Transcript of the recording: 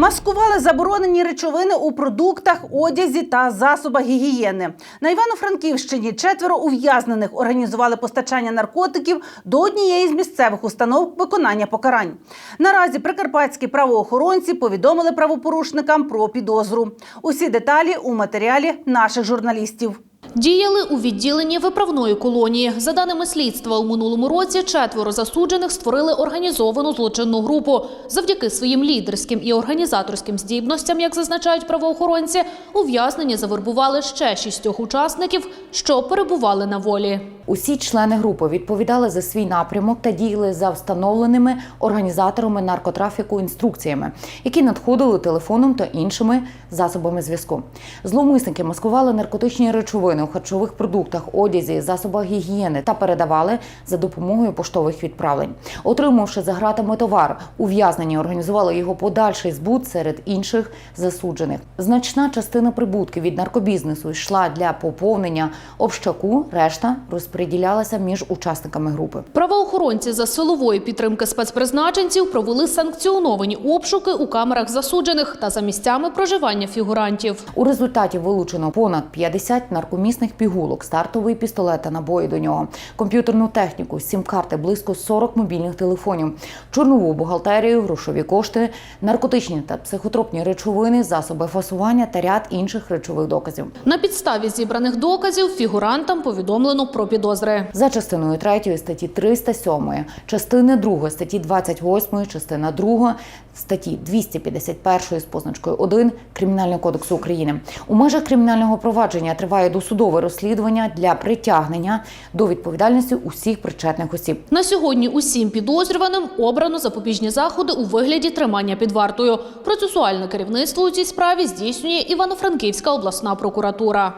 Маскували заборонені речовини у продуктах, одязі та засобах гігієни. На Івано-Франківщині четверо ув'язнених організували постачання наркотиків до однієї з місцевих установ виконання покарань. Наразі прикарпатські правоохоронці повідомили правопорушникам про підозру. Усі деталі у матеріалі наших журналістів. Діяли у відділенні виправної колонії. За даними слідства, у минулому році четверо засуджених створили організовану злочинну групу. Завдяки своїм лідерським і організаторським здібностям, як зазначають правоохоронці, ув'язнені завербували ще шістьох учасників, що перебували на волі. Усі члени групи відповідали за свій напрямок та діяли за встановленими організаторами наркотрафіку інструкціями, які надходили телефоном та іншими засобами зв'язку. Зловмисники маскували наркотичні речовини у харчових продуктах, одязі, засобах гігієни та передавали за допомогою поштових відправлень. Отримавши за гратами товар, ув'язнені організували його подальший збут серед інших засуджених. Значна частина прибутків від наркобізнесу йшла для поповнення общаку, решта розподілялася між учасниками групи. Правоохоронці за силової підтримки спецпризначенців провели санкціоновані обшуки у камерах засуджених та за місцями проживання фігурантів. У результаті вилучено понад 50 наркомісних пігулок, стартовий пістолет та набої до нього, комп'ютерну техніку, сім-карти, близько 40 мобільних телефонів, чорнову бухгалтерію, грошові кошти, наркотичні та психотропні речовини, засоби фасування та ряд інших речових доказів. На підставі зібраних доказів фігурантам повідомлено про підозри. За частиною 3 статті 307, частини 2 статті 28, частина 2 статті 251 з позначкою 1 Кримінального кодексу України. У межах кримінального провадження триває досудове розслідування для притягнення до відповідальності усіх причетних осіб. На сьогодні усім підозрюваним обрано запобіжні заходи у вигляді тримання під вартою. Процесуальне керівництво у цій справі здійснює Івано-Франківська обласна прокуратура.